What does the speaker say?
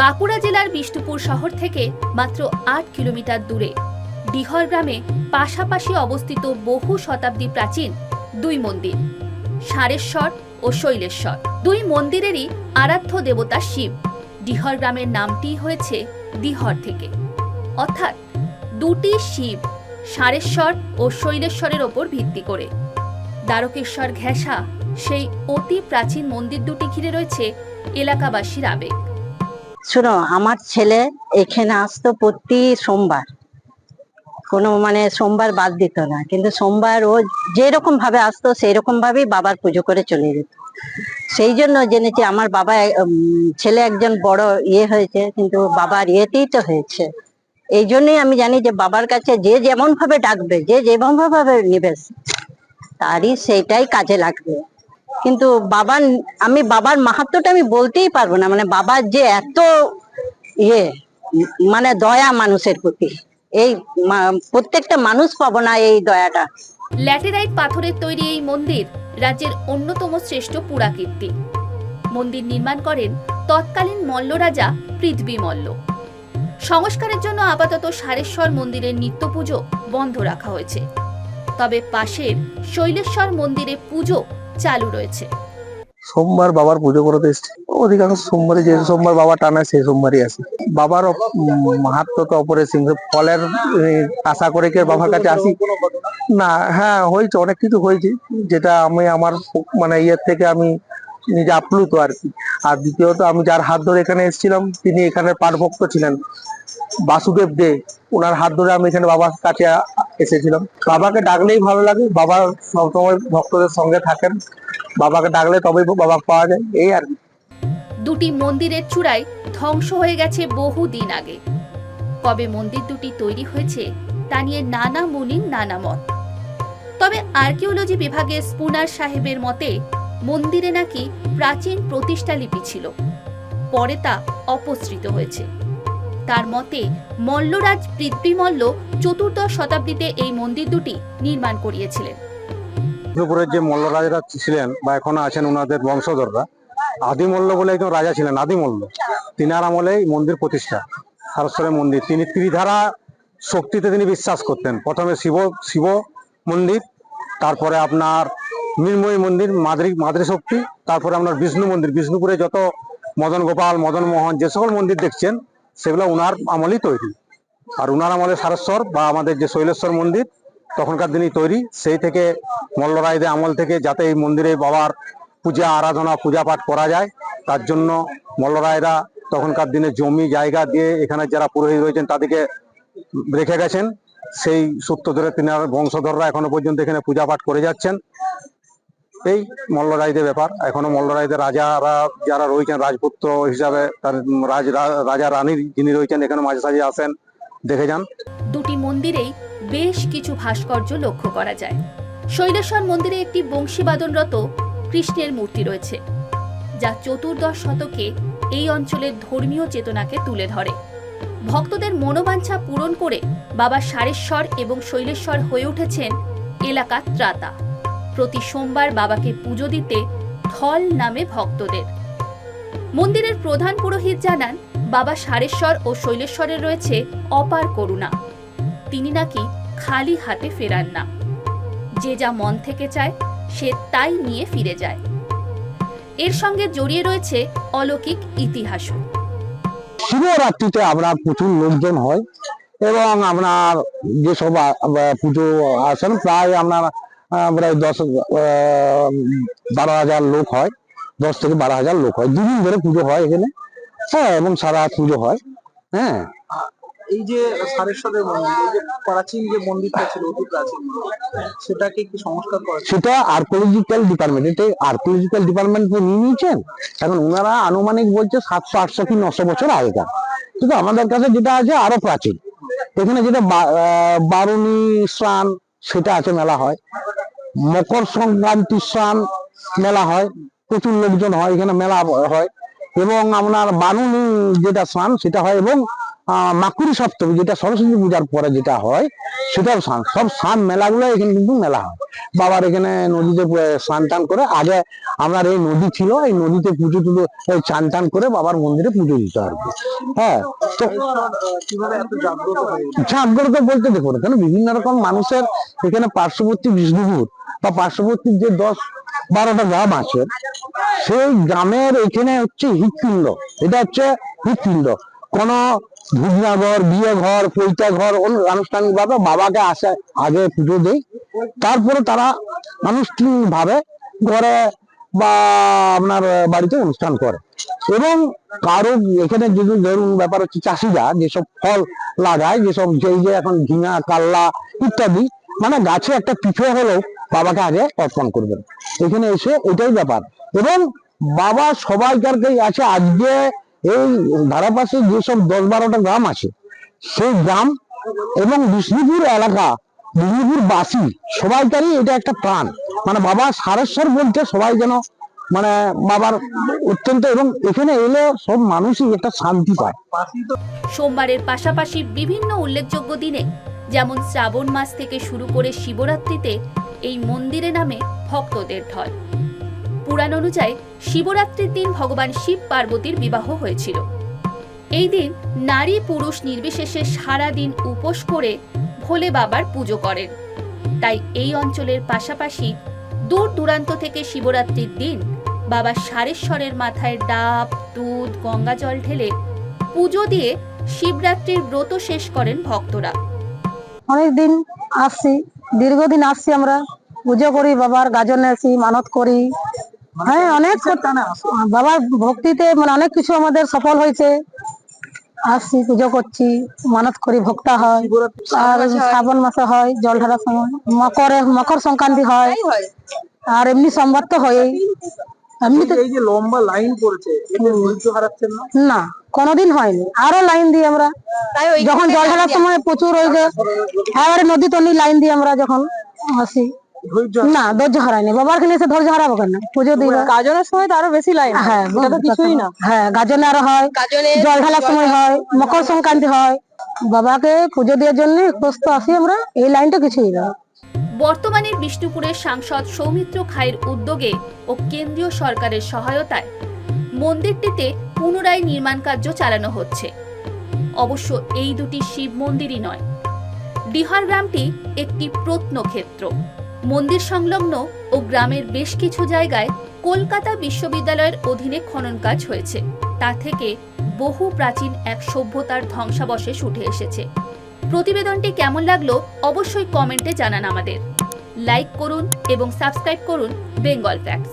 বাঁকুড়া জেলার বিষ্ণুপুর শহর থেকে মাত্র আট কিলোমিটার দূরে। ডিহর গ্রামে পাশাপাশি অবস্থিত বহু শতাব্দী প্রাচীন দুই মন্দির, সারেশ্বর ও শৈলেশ্বর। দুই মন্দিরেরই আরাধ্য দেবতা শিব। ডিহর গ্রামের নামটি হয়েছে দিহর থেকে। অর্থাৎ দুটি শিব, সারেশ্বর ও শৈলেশ্বরের ওপর ভিত্তি করে। দ্বারকেশ্বর ঘেঁষা সেই অতি প্রাচীন মন্দির দুটি ঘিরে রয়েছে এলাকাবাসীর আবেগ। শোনো, আমার ছেলে এখানে আসতো প্রতি সোমবার। কোনো মানে সোমবার বাদ দিত না। কিন্তু সোমবার ও যেরকম ভাবে আসতো সেই রকম ভাবেই বাবার পুজো করে চলে যেত। সেই জন্য জেনেছি আমার বাবা ছেলে একজন বড় ইয়ে হয়েছে, কিন্তু বাবার ইয়েতেই তো হয়েছে। এই জন্যই আমি জানি যে বাবার কাছে যে যেমন ভাবে ডাকবে, যে যেমন ভাবে নিবে, তারই সেইটাই কাজে লাগবে। কিন্তু বাবার, আমি বাবার মাহাত্মটা আমি বলতেই পারব না। মানে বাবার যে এত ইয়ে মানে দয়া মানুষের প্রতি, এই প্রত্যেকটা মানুষ পাবো না এই দয়াটা। ল্যাটেরাইট পাথরের তৈরি এই মন্দির রাজ্যের অন্যতম শ্রেষ্ঠ পুরাকীর্তি। মন্দির নির্মাণ করেন তৎকালীন মল্ল রাজা পৃথ্বী মল্ল। সংস্কারের জন্য আপাতত সারেশ্বর মন্দিরের নিত্য পুজো বন্ধ রাখা হয়েছে। তবে পাশের শৈলেশ্বর মন্দিরে পুজো চালু রয়েছে। সোমবার বাবার পুজো করতে এসছে। অধিকাংশ সোমবারে যে সোমবার বাবা টানা, সেই সোমবারই আসে। বাবার মাহাত্ম তো অপরিসীম ফলের আশা করে কি বাবার কাছে আসি? না হ্যাঁ হয়েছে, অনেক কিছু হয়েছে। যেটা আমি আমার মানে ইয়ের থেকে আমি নিজে আপ্লুত আর কি। আর দ্বিতীয়ত, আমি যার হাত ধরে এখানে এসেছিলাম, তিনি এখানে পাঠভক্ত ছিলেন। বাসুদেব দে ওনার হাত ধরে আমি এখানে বাবার কাছে এসেছিলাম। বাবাকে ডাকলেই ভালো লাগে। বাবা সবসময় ভক্তদের সঙ্গে থাকেন। বাবাকে ডাকলে তবেই বাবা পাওয়া যায়। এই আর দুটি মন্দিরের চূড়ায় ধ্বংস হয়ে গেছে বহু দিন আগে। কবে মন্দির দুটি তৈরি হয়েছে, তা নিয়ে নানা মুনির, নানা মত। তবে আর্কিওলজি বিভাগের স্পুনার সাহেবের মতে, মন্দিরে নাকি প্রাচীন প্রতিষ্ঠা লিপি ছিল। পরে তা অপসৃত হয়েছে। তার মতে, মল্লরাজ পৃথ্বী মল্ল চতুর্দশ শতাব্দীতে এই মন্দির দুটি নির্মাণ করিয়েছিলেন। বিষ্ণুপুরের যে মল্লরাজারা ছিলেন বা এখনও আছেন ওনাদের বংশধররা, আদিমল্ল বলে একজন রাজা ছিলেন, আদিমল্ল। তিনার আমলে মন্দির প্রতিষ্ঠা সারস্বরের মন্দির। তিনি ত্রিধারা শক্তিতে তিনি বিশ্বাস করতেন। প্রথমে শিব শিব মন্দির, তারপরে আপনার মৃন্ময়ী মন্দির, মাদ্রি মাতৃশক্তি তারপরে আপনার বিষ্ণু মন্দির। বিষ্ণুপুরে যত মদন গোপাল মদন মোহন যে সকল মন্দির দেখছেন সেগুলো উনার আমলেই তৈরি। আর উনার আমলে সারেশ্বর বা আমাদের যে শৈলেশ্বর মন্দির, তখনকার দিনই তৈরি। সেই থেকে মল্লরায়দের আমল থেকে যাতে এই মন্দিরে বাবার পূজা, আরাধনা পূজা পাঠ করা যায়, তার জন্য মল্লরায়রা তখনকার দিনে জমি, জায়গা দিয়ে এখানে যারা পুরোহিত রয়েছেন, তাদেরকে রেখে গেছেন। সেই সূত্র ধরে তিনার বংশধররা এখনও পর্যন্ত এখানে পূজা পাঠ করে যাচ্ছেন। এই মল্লরায়দের ব্যাপার। এখনও মল্লরায়দের রাজারা যারা রয়েছেন, রাজপুত্র হিসাবে তার রাজ, রাজা রানীর যিনি রয়েছেন, এখানে মাঝে সাঝে আসেন, দেখে যান। দুটি মন্দিরেই বেশ কিছু ভাস্কর্য লক্ষ্য করা যায়। শৈলেশ্বর মন্দিরে একটি বংশীবাদনরত কৃষ্ণের মূর্তি রয়েছে, যা চতুর্দশ শতকে এই অঞ্চলের ধর্মীয় চেতনাকে তুলে ধরে। ভক্তদের মনোবাঞ্ছা পূরণ করে বাবা সারেশ্বর এবং শৈলেশ্বর হয়ে উঠেছেন এলাকার ত্রাতা। প্রতি সোমবার বাবাকে পুজো দিতে থল নামে ভক্তদের। মন্দিরের প্রধান পুরোহিত জানান, বাবা সারেশ্বর ও শৈলেশ্বরের রয়েছে অপার করুণা। তিনি নাকি খালি হাতে ফেরান না। যে যা মন থেকে চায়, সে তাই নিয়ে ফিরে যায়। এর সঙ্গে জড়িয়ে রয়েছে অলৌকিক ইতিহাসও শিবরাত্রিতে আমরা প্রচুর লোকজন হয় এবং আপনার যেসব পুজো আসেন, প্রায় আপনার প্রায় দশ বারো হাজার লোক হয় দশ থেকে বারো হাজার লোক হয়। দুদিন ধরে পুজো হয় এখানে। হ্যাঁ এবং সারা রাত পুজো হয়। হ্যাঁ। এই যে সারেশ্বরের মন্দির এই যে প্রাচীন যে মন্দিরটা ছিল অতি প্রাচীন সেটাকে কি সংস্কার করা সেটা আর্কোলজিক্যাল ডিপার্টমেন্ট এটা আর্কোলজিক্যাল ডিপার্টমেন্ট নিয়ে নিয়েছেন? এখন ওনারা আনুমানিক বলছে সাতশো আটশো কি নশো বছর আগেকার। কিন্তু আমাদের কাছে যেটা আছে আরও প্রাচীন। এখানে যেটা বারুণী স্নান সেটা আছে মেলা হয়। মকর সংক্রান্তি সান মেলা হয়, প্রচুর লোকজন হয়, এখানে মেলা হয়। এবং আপনার বানুনি যেটা স্নান, সেটা হয় এবং মাকুরি সপ্তমী, যেটা সরস্বতী পূজার পরে যেটা হয়, সেটাও স্নান। সব স্নান মেলাগুলো এখানে কিন্তু মেলা হয়। বাবার এখানে নদীতে স্নান টান করে, আগে আপনার এই নদী ছিল, এই নদীতে পুজো টুজো চান টান করে বাবার মন্দিরে পুজো দিতে কি হ্যাঁ তো? জাগ্রত বলতে দেখুন কেন বিভিন্ন রকম মানুষের এখানে পার্শ্ববর্তী বিষ্ণুপুর বা পার্শ্ববর্তী যে দশ বারোটা গ্রাম আছে, সেই গ্রামের এখানে হচ্ছে হৃৎপিণ্ড। এটা হচ্ছে হৃৎপিণ্ড। কোন ভুজনাঘর বিয়ে ঘর পৈতা ঘর আনুষ্ঠানিক ভাবে বাবাকে আসে, আগে পুজো দেই তারপরে তারা আনুষ্ঠানিক ভাবে ঘরে বা আপনার বাড়িতে অনুষ্ঠান করে। এবং কারও এখানে যদি ধরুন ব্যাপার হচ্ছে চাষিরা, যেসব ফল লাগায়, যেসব যেই যে এখন ঝিঙা, কাল্লা ইত্যাদি মানে গাছে একটা পিঠে হলেও বাবাকে আগে অর্পণ করবেন। এখানে এসে এটাই ব্যাপার। এবং বাবা সবাইকারকেই আছে। আজকে এই ধারাপাশে যেসব দশ বারোটা গ্রাম আছে, সেই গ্রাম এবং বিষ্ণুপুর এলাকা, বিষ্ণুপুর বাসী, সবাইকারই এটা একটা প্রাণ। মানে বাবা সারেশ্বর বলতে সবাই যেন মানে বাবার অত্যন্ত এবং এখানে এলে সব মানুষই একটা শান্তি পায়। সোমবারের পাশাপাশি বিভিন্ন উল্লেখযোগ্য দিনে, যেমন শ্রাবণ মাস থেকে শুরু করে শিবরাত্রিতে এই মন্দিরে নামে ভক্তদের ঢল। পুরাণ অনুযায়ী শিবরাত্রির দিন ভগবান শিব পার্বতীর বিবাহ হয়েছিল। এই দিন নারী পুরুষ নির্বিশেষে সারা দিন উপোস করে ভোলে বাবার পুজো করেন। তাই এই অঞ্চলের পাশাপাশি দূর দূরান্ত থেকে শিবরাত্রির দিন বাবা সারেশ্বরের মাথায় ডাব, দুধ, গঙ্গা জল ঢেলে পুজো দিয়ে শিবরাত্রির ব্রত শেষ করেন ভক্তরা। অনেকদিন আসছি, দীর্ঘদিন আসছি আমরা। পুজো করি, বাবার গাজনে আসি মানত করি। হ্যাঁ অনেক বাবার ভক্তিতে মানে অনেক কিছু আমাদের সফল হয়েছে। আসছি পুজো করছি মানত করি ভক্তা হয়। আর শ্রাবণ মাসে হয় জল ঢালার সময়। মকরে মকর সংক্রান্তি হয়। আর এমনি সোমবার তো হয়ই। এমনিতে এই যে লম্বা লাইন পড়েছে হারাচ্ছেন না? না কোনোদিন হয়নি। আরও লাইন দিই আমরা। যখন জল ঢালার সময় প্রচুর ওই যে এবারে নদী তনি লাইন দিই আমরা যখন। আসি। না ধৈর্য হারায়নি। বাবার খালি এসে ধৈর্য হারাবো কেন? পুজো দিবে। গাজনের সময় তো আরও বেশি লাইন হ্যাঁ। ওটা তো কিছুই না। হ্যাঁ গাজনে আরও হয়। জল ঢালার সময় হয়। মকর সংক্রান্তি হয়। বাবাকে পুজো দেওয়ার জন্য প্রস্তুত আসি আমরা। এই লাইনটা কিছুই না। বর্তমানে বিষ্ণুপুরের সাংসদ সৌমিত্র খায়ের উদ্যোগে ও কেন্দ্রীয় সরকারের সহায়তায় মন্দিরটিতে পুনরায় নির্মাণ কার্য চালানো হচ্ছে। অবশ্য এই দুটি শিব মন্দিরই নয়। ডিহার গ্রামটি একটি প্রত্নক্ষেত্র। মন্দির সংলগ্ন ও গ্রামের বেশ কিছু জায়গায় কলকাতা বিশ্ববিদ্যালয়ের অধীনে খনন কাজ হয়েছে। তা থেকে বহু প্রাচীন এক সভ্যতার ধ্বংসাবশেষ উঠে এসেছে। প্রতিবেদনটি কেমন লাগল অবশ্যই কমেন্টে জানান আমাদের। লাইক করুন এবং সাবস্ক্রাইব করুন বেঙ্গল ফ্যাক্টস।